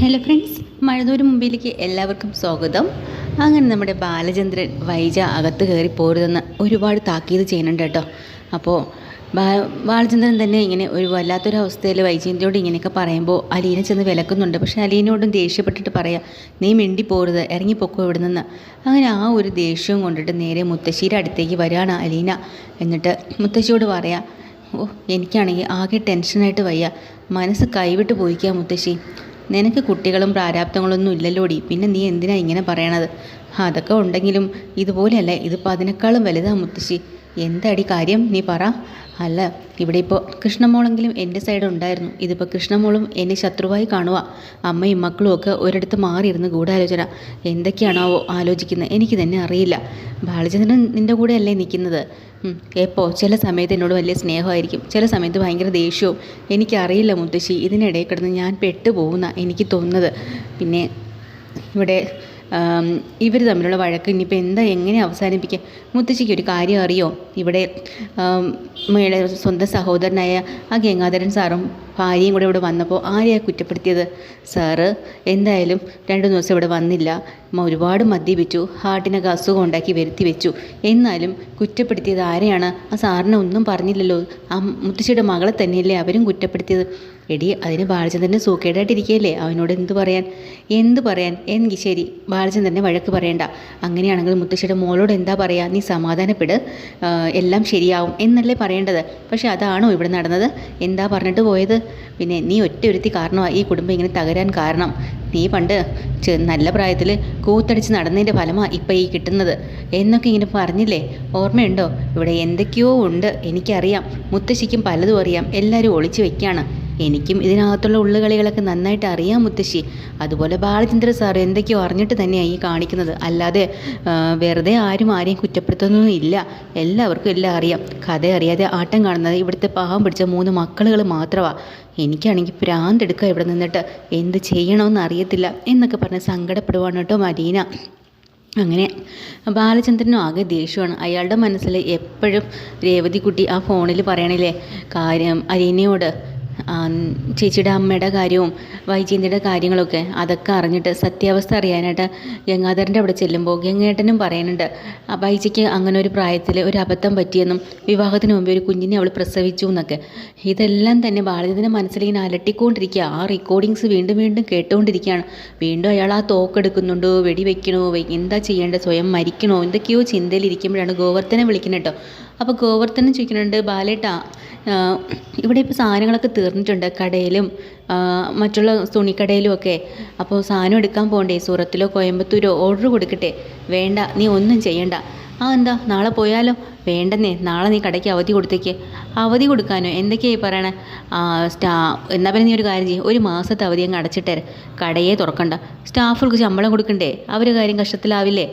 Hello friends മഴതൂര് മുമ്പിലേക്ക് എല്ലാവർക്കും സ്വാഗതം. അങ്ങനെ നമ്മുടെ ബാലചന്ദ്രൻ വൈജ അകത്ത് കയറി പോരുതെന്ന് ഒരുപാട് താക്കീത് ചെയ്യുന്നുണ്ട് കേട്ടോ. അപ്പോൾ ബാലചന്ദ്രൻ തന്നെ ഇങ്ങനെ ഒരു വല്ലാത്തൊരു അവസ്ഥയിൽ വൈജയന്തിയോട് ഇങ്ങനെയൊക്കെ പറയുമ്പോൾ അലീന ചെന്ന് വിലക്കുന്നുണ്ട്. പക്ഷേ അലീനോടും ദേഷ്യപ്പെട്ടിട്ട് പറയാം നീ മിണ്ടി പോരുത് ഇറങ്ങിപ്പോക്കോ ഇവിടെ നിന്ന് അങ്ങനെ ആ ഒരു ദേഷ്യവും കൊണ്ടിട്ട് നേരെ മുത്തശ്ശിയുടെ അടുത്തേക്ക് വരികയാണ് അലീന. എന്നിട്ട് മുത്തശ്ശിയോട് പറയാം ഓ എനിക്കാണെങ്കിൽ ആകെ ടെൻഷനായിട്ട് വയ്യ. മനസ്സ് കൈവിട്ട് പോയിക്കുക മുത്തശ്ശി. നിനക്ക് കുട്ടികളും പ്രാരാബ്ദങ്ങളൊന്നും ഇല്ലല്ലോടി. പിന്നെ നീ എന്തിനാ ഇങ്ങനെ പറയണത്? അതൊക്കെ ഉണ്ടെങ്കിലും ഇതുപോലെയല്ല. ഇതിപ്പോൾ അതിനേക്കാളും വലുതാ മുത്തശ്ശി. എന്താടി കാര്യം? നീ പറ. അല്ല ഇവിടെ ഇപ്പോൾ കൃഷ്ണമോളെങ്കിലും എന്റെ സൈഡ് ഉണ്ടായിരുന്നു. ഇതിപ്പോൾ കൃഷ്ണമോളും എന്നെ ശത്രുവായി കാണുക അമ്മയും മക്കളും ഒക്കെ ഒരിടത്ത് മാറിയിരുന്ന് ഗൂഢാലോചന. എന്തൊക്കെയാണാവോ ആലോചിക്കുന്നത് എനിക്ക് തന്നെ അറിയില്ല. ബാലചന്ദ്രൻ നിന്റെ കൂടെ അല്ലേ നിൽക്കുന്നത്? എപ്പോൾ ചില സമയത്ത് എന്നോട് വലിയ സ്നേഹമായിരിക്കും. ചില സമയത്ത് ഭയങ്കര ദേഷ്യവും. എനിക്കറിയില്ല മുത്തശ്ശി ഇതിനിടയിൽ കിടന്ന് ഞാൻ പെട്ടുപോകുന്ന എനിക്ക് തോന്നുന്നത്. പിന്നെ ഇവിടെ ഇവർ തമ്മിലുള്ള വഴക്ക് ഇനിയിപ്പോൾ എന്താ എങ്ങനെ അവസാനിപ്പിക്കുക മുത്തശ്ശിക്ക് ഒരു കാര്യം അറിയോ? ഇവിടെ സ്വന്തം സഹോദരനായ ആ ഗംഗാധരൻ സാറും ഭാര്യയും കൂടെ ഇവിടെ വന്നപ്പോൾ ആരെയാണ് കുറ്റപ്പെടുത്തിയത്? സാറ് എന്തായാലും രണ്ടു ദിവസം ഇവിടെ വന്നില്ല. ഒരുപാട് മദ്യപിച്ചു. ഹാർട്ടിനൊക്കെ അസുഖം ഉണ്ടാക്കി വരുത്തി വെച്ചു. എന്നാലും കുറ്റപ്പെടുത്തിയത് ആരെയാണ്? ആ സാറിനെ ഒന്നും പറഞ്ഞില്ലല്ലോ. ആ മുത്തശ്ശിയുടെ മകളെ തന്നെയല്ലേ അവരും കുറ്റപ്പെടുത്തിയത്? എടി അതിന് ബാലചന്ദ്രനെ സൂക്കേടായിട്ടിരിക്കുകയല്ലേ അവനോട് എന്ത് പറയാൻ? എന്ത് പറയാൻ? എനിക്ക് ശരി. ബാലചന്ദ്രനെ വഴക്ക് പറയണ്ട. അങ്ങനെയാണെങ്കിൽ മുത്തശ്ശിയുടെ മോളോട് എന്താ പറയുക നീ സമാധാനപ്പെട്. എല്ലാം ശരിയാവും എന്നല്ലേ പറയേണ്ടത്. പക്ഷേ അതാണോ ഇവിടെ നടന്നത്? എന്താ പറഞ്ഞിട്ട് പോയത്? പിന്നെ നീ ഒറ്റ ഒരുത്തി കാരണമാണ് ഈ കുടുംബം ഇങ്ങനെ തകരാൻ കാരണം. നീ പണ്ട് നല്ല പ്രായത്തിൽ കൂത്തടിച്ച് നടന്നതിന്റെ ഫലമാണ് ഇപ്പം ഈ കിട്ടുന്നത്. എന്നൊക്കെ ഇങ്ങനെ പറഞ്ഞില്ലേ? ഓർമ്മയുണ്ടോ? ഇവിടെ എന്തൊക്കെയോ ഉണ്ട്. എനിക്കറിയാം. മുത്തശ്ശിക്കും പലതും അറിയാം. എല്ലാവരും ഒളിച്ചു വെക്കുകയാണ് എനിക്കും ഇതിനകത്തുള്ള ഉള്ളുകളികളൊക്കെ നന്നായിട്ട് അറിയാം മുത്തശ്ശി. അതുപോലെ ബാലചന്ദ്ര സാർ എന്തൊക്കെയോ അറിഞ്ഞിട്ട് തന്നെയാണ് ഈ കാണിക്കുന്നത്. അല്ലാതെ വെറുതെ ആരും ആരെയും കുറ്റപ്പെടുത്തുന്നൊന്നും ഇല്ല. എല്ലാവർക്കും എല്ലാം അറിയാം. കഥ അറിയാതെ ആട്ടം കാണുന്നത് ഇവിടുത്തെ പാവം പിടിച്ച മൂന്ന് മക്കളുകൾ മാത്രമാണ് എനിക്കാണെങ്കിൽ പ്രാന്തെടുക്കുക ഇവിടെ നിന്നിട്ട്. എന്ത് ചെയ്യണമെന്ന് അറിയത്തില്ല എന്നൊക്കെ പറഞ്ഞ് സങ്കടപ്പെടുവാണ് കേട്ടോ മദീന. അങ്ങനെ ബാലചന്ദ്രനും ആകെ ദേഷ്യമാണ്. അയാളുടെ മനസ്സിൽ എപ്പോഴും രേവതിക്കുട്ടി ആ ഫോണിൽ പറയണില്ലേ? കാര്യം അരീനയോട് ചേച്ചിയുടെ അമ്മയുടെ കാര്യവും വൈജയന്തിയുടെ കാര്യങ്ങളൊക്കെ അതൊക്കെ അറിഞ്ഞിട്ട് സത്യാവസ്ഥ അറിയാനായിട്ട് ഗംഗാധരന്റെ അവിടെ ചെല്ലുമ്പോൾ ഗംഗേട്ടനും പറയുന്നുണ്ട് വൈജയ്ക്ക് അങ്ങനെ ഒരു പ്രായത്തിൽ ഒരു അബദ്ധം പറ്റിയെന്നും വിവാഹത്തിന് മുമ്പ് ഒരു കുഞ്ഞിനെ അവൾ പ്രസവിച്ചു എന്നൊക്കെ. ഇതെല്ലാം തന്നെ ബാലചന്ദ്രന്റെ മനസ്സിലിങ്ങനെ അലട്ടിക്കൊണ്ടിരിക്കുക ആ റെക്കോർഡിങ്സ് വീണ്ടും വീണ്ടും കേട്ടുകൊണ്ടിരിക്കുകയാണ് വീണ്ടും അയാൾ ആ തോക്കെടുക്കുന്നുണ്ടോ വെടിവെക്കണോ? എന്താ ചെയ്യേണ്ടത്? സ്വയം മരിക്കണോ? എന്തൊക്കെയോ ചിന്തയിലിരിക്കുമ്പോഴാണ് ഗോവർദ്ധനെ വിളിക്കുന്നത് കേട്ടോ. അപ്പോൾ ഗോവർദ്ധനം ചോദിക്കുന്നുണ്ട് ബാലേട്ടാ ഇവിടെ ഇപ്പോൾ സാധനങ്ങളൊക്കെ തീർന്നിട്ടുണ്ട് കടയിലും മറ്റുള്ള തുണിക്കടയിലും ഒക്കെ. അപ്പോൾ സാധനം എടുക്കാൻ പോകണ്ടേ സൂറത്തിലോ കോയമ്പത്തൂരോ? ഓർഡർ കൊടുക്കട്ടെ. വേണ്ട നീ ഒന്നും ചെയ്യണ്ട. ആ എന്താ? നാളെ പോയാലോ? വേണ്ടെന്നേ. നാളെ നീ കടയ്ക്ക് അവധി കൊടുത്തേക്ക്. അവധി കൊടുക്കാനോ? എന്തൊക്കെയായി പറയണേ? സ്റ്റാ എന്നാൽ പിന്നെ നീ ഒരു കാര്യം ചെയ്യും. ഒരു മാസത്തെ അവധി അങ്ങ് അടച്ചിട്ടേ കടയെ തുറക്കണ്ട. സ്റ്റാഫുകൾക്ക് ശമ്പളം കൊടുക്കണ്ടേ? അവർ കാര്യം കഷ്ടത്തിലാവില്ലേ?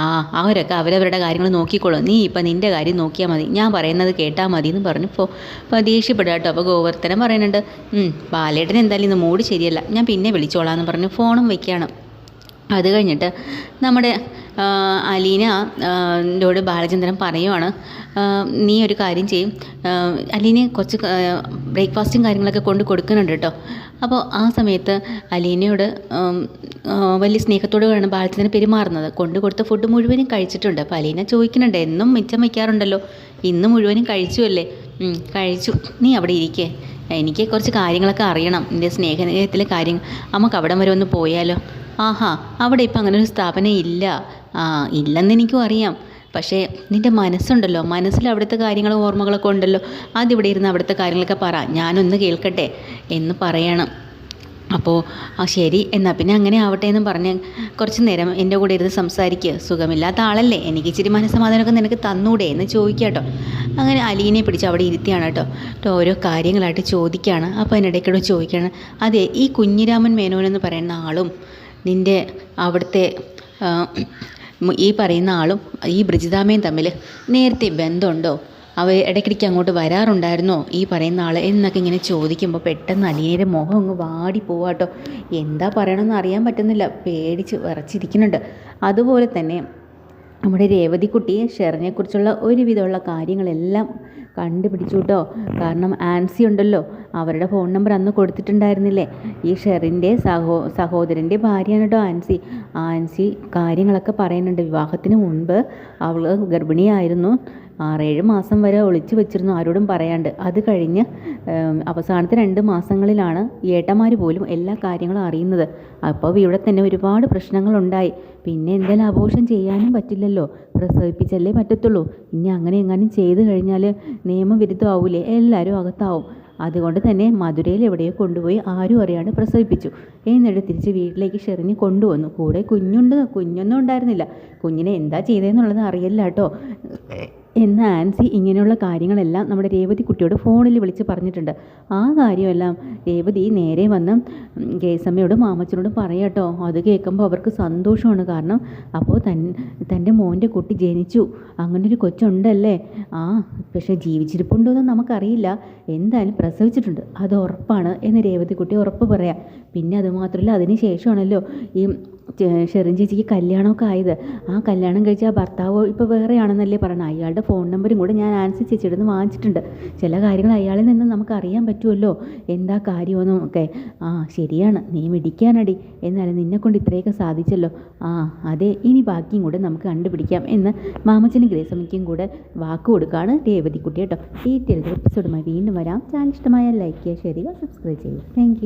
ആ അവരൊക്കെ അവരവരുടെ കാര്യങ്ങൾ നോക്കിക്കോളും. നീ ഇപ്പം നിന്റെ കാര്യം നോക്കിയാൽ മതി. ഞാൻ പറയുന്നത് കേട്ടാൽ മതി എന്ന് പറഞ്ഞു. പോ അപ്പോൾ ദേഷ്യപ്പെടുക കേട്ടോ. അപ്പോൾ ഗോവർത്തനം പറയുന്നുണ്ട് ബാലേട്ടൻ എന്തായാലും ഇന്ന് മൂഡ് ശരിയല്ല. ഞാൻ പിന്നെ വിളിച്ചോളാം എന്ന് പറഞ്ഞ്. ഫോണും വയ്ക്കുകയാണ് അത് കഴിഞ്ഞിട്ട് നമ്മുടെ അലീന എന്നോട് ബാലചന്ദ്രൻ പറയുവാണ് നീ ഒരു കാര്യം ചെയ്യും. അലീനെ കുറച്ച് ബ്രേക്ക്ഫാസ്റ്റും കാര്യങ്ങളൊക്കെ കൊണ്ട് കൊടുക്കുന്നുണ്ട് കേട്ടോ. അപ്പോൾ ആ സമയത്ത് അലീനയോട് വലിയ സ്നേഹത്തോട് വേണം ബാലചന്ദ്രൻ പെരുമാറുന്നത്. കൊണ്ടു കൊടുത്ത ഫുഡ് മുഴുവനും കഴിച്ചിട്ടുണ്ട്. അപ്പോൾ അലീന ചോദിക്കുന്നുണ്ട് എന്നും മിച്ചം വയ്ക്കാറുണ്ടല്ലോ. ഇന്ന് മുഴുവനും കഴിച്ചുവല്ലേ കഴിച്ചു. നീ അവിടെ ഇരിക്കേ. എനിക്ക് കുറച്ച് കാര്യങ്ങളൊക്കെ അറിയണം. എന്റെ സ്നേഹത്തിലെ കാര്യങ്ങൾ. നമുക്ക് അവിടം വരെ ഒന്ന് പോയാലോ? ആഹാ അവിടെ ഇപ്പം അങ്ങനെ ഒരു സ്ഥാപനം ഇല്ല. ആ ഇല്ലെന്ന് എനിക്കും അറിയാം. പക്ഷേ നിന്റെ മനസ്സുണ്ടല്ലോ. മനസ്സിൽ അവിടുത്തെ കാര്യങ്ങളും ഓർമ്മകളൊക്കെ ഉണ്ടല്ലോ. അതിവിടെ ഇരുന്ന് അവിടുത്തെ കാര്യങ്ങളൊക്കെ പറ. ഞാനൊന്ന് കേൾക്കട്ടെ എന്ന് പറയണം. അപ്പോൾ ആ ശരി എന്നാൽ പിന്നെ അങ്ങനെ ആവട്ടെ എന്ന് പറഞ്ഞ് കുറച്ച് നേരം എന്റെ കൂടെ ഇരുന്ന് സംസാരിക്കുക സുഖമില്ലാത്ത ആളല്ലേ. എനിക്ക് ഇച്ചിരി മനസ്സമാധാനമൊക്കെ നിനക്ക് തന്നൂടെ എന്ന് ചോദിക്കുക കേട്ടോ അങ്ങനെ അലീനെ പിടിച്ച് അവിടെ ഇരുത്തിയാണ് കേട്ടോ ഓരോ കാര്യങ്ങളായിട്ട് ചോദിക്കുകയാണ് അപ്പോൾ അതിനിടയ്ക്കൂടെ ചോദിക്കുകയാണ് അതെ ഈ കുഞ്ഞിരാമൻ മേനോൻ എന്ന് പറയുന്ന ആളും നിന്റെ അവിടുത്തെ ഈ പറയുന്ന ആളും ഈ ബ്രിജിതാമയും തമ്മിൽ നേരത്തെ ബന്ധമുണ്ടോ? അവ ഇടയ്ക്കിടയ്ക്ക് അങ്ങോട്ട് വരാറുണ്ടായിരുന്നോ? ഈ പറയുന്ന ആൾ എന്നൊക്കെ ഇങ്ങനെ ചോദിക്കുമ്പോൾ പെട്ടെന്ന് അലിയേന്റെ മുഖം അങ്ങ് വാടി പോവാട്ടോ എന്താ പറയണമെന്ന് അറിയാൻ പറ്റുന്നില്ല. പേടിച്ച് വിറച്ചിരിക്കുന്നുണ്ട്. അതുപോലെ തന്നെ നമ്മുടെ രേവതിക്കുട്ടി ഷെറിനെക്കുറിച്ചുള്ള ഒരുവിധമുള്ള കാര്യങ്ങളെല്ലാം കണ്ടുപിടിച്ചു കേട്ടോ കാരണം ആൻസി ഉണ്ടല്ലോ. അവരുടെ ഫോൺ നമ്പർ അന്ന് കൊടുത്തിട്ടുണ്ടായിരുന്നില്ലേ? ഈ ഷെറിന്റെ സഹോ സഹോദരന്റെ ഭാര്യയാണ് കേട്ടോ ആൻസി. ആൻസി കാര്യങ്ങളൊക്കെ പറയുന്നുണ്ട്. വിവാഹത്തിന് മുൻപ് അവൾ ഗർഭിണിയായിരുന്നു. ആറേഴ് മാസം വരെ ഒളിച്ചു വെച്ചിരുന്നു. ആരോടും പറയാണ്ട്. അത് കഴിഞ്ഞ് അവസാനത്തെ രണ്ട് മാസങ്ങളിലാണ് ഏട്ടന്മാർ പോലും എല്ലാ കാര്യങ്ങളും അറിയുന്നത്. അപ്പോൾ ഇവിടെ തന്നെ ഒരുപാട് പ്രശ്നങ്ങളുണ്ടായി. പിന്നെ എന്തായാലും ആഘോഷം ചെയ്യാനും പറ്റില്ലല്ലോ. പ്രസവിപ്പിച്ചല്ലേ പറ്റത്തുള്ളൂ. ഇനി അങ്ങനെ എങ്ങാനും ചെയ്തു കഴിഞ്ഞാൽ നിയമവിരുദ്ധമാവൂലേ? എല്ലാവരും അകത്താവും. അതുകൊണ്ട് തന്നെ മധുരയിൽ എവിടെയോ കൊണ്ടുപോയി ആരും അറിയാണ്ട് പ്രസവിപ്പിച്ചു. എന്നിട്ട് തിരിച്ച് വീട്ടിലേക്ക് ഷെറിഞ്ഞ് കൊണ്ടുവന്നു. കൂടെ കുഞ്ഞുണ്ട് കുഞ്ഞൊന്നും ഉണ്ടായിരുന്നില്ല. കുഞ്ഞിനെ എന്താ ചെയ്തതെന്നുള്ളത് അറിയില്ല കേട്ടോ. എന്ന് ആൻസി ഇങ്ങനെയുള്ള കാര്യങ്ങളെല്ലാം നമ്മുടെ രേവതി കുട്ടിയോട് ഫോണിൽ വിളിച്ച് പറഞ്ഞിട്ടുണ്ട്. ആ കാര്യമെല്ലാം രേവതി നേരെ വന്ന് കേസമ്മയോടും മാമച്ചനോടും പറയട്ടോ. അത് കേൾക്കുമ്പോൾ അവർക്ക് സന്തോഷമാണ് കാരണം അപ്പോൾ തൻ തന്റെ മോന്റെ കുട്ടി ജനിച്ചു. അങ്ങനെ ഒരു കൊച്ചുണ്ടല്ലേ? ആ പക്ഷേ ജീവിച്ചിരിപ്പുണ്ടോ എന്ന് നമുക്കറിയില്ല. എന്തായാലും പ്രസവിച്ചിട്ടുണ്ട്. അത് ഉറപ്പാണ് എന്ന് രേവതി കുട്ടി ഉറപ്പ് പറയാം. പിന്നെ അതുമാത്രമല്ല അതിന് ശേഷമാണല്ലോ ഈ ഷെറിൻ ചേച്ചിക്ക് കല്യാണമൊക്കെ ആയത്. ആ കല്യാണം കഴിച്ച ആ ഭർത്താവ് ഇപ്പോൾ വേറെയാണെന്നല്ലേ പറയണം. അയാളുടെ ഫോൺ നമ്പറും കൂടെ ഞാൻ ആൻസി ചേച്ചിയുടെ നിന്ന് വാങ്ങിച്ചിട്ടുണ്ട്. ചില കാര്യങ്ങൾ അയാളിൽ നിന്ന് നമുക്ക് അറിയാൻ പറ്റുമല്ലോ. എന്താ കാര്യമെന്നും ഒക്കെ. ആ ശരിയാണ്. നീ മിടിക്കാനടി. എന്നാലും നിന്നെ കൊണ്ട് ഇത്രയൊക്കെ സാധിച്ചല്ലോ. ആ അതെ ഇനി ബാക്കിയും കൂടെ നമുക്ക് കണ്ടുപിടിക്കാം എന്ന് മാമച്ചനും ഗ്രേസമ്മയ്ക്കും കൂടെ വാക്ക് കൊടുക്കുകയാണ് രേവതിക്കുട്ടി കേട്ടോ. ഡീറ്റെയിൽഡ് എപ്പിസോഡുമായി വീണ്ടും വരാം. ചാനൽ ഇഷ്ടമായ ലൈക്ക് ചെയ്യുക ഷെയർ ചെയ്യുക സബ്സ്ക്രൈബ് ചെയ്യുക. താങ്ക്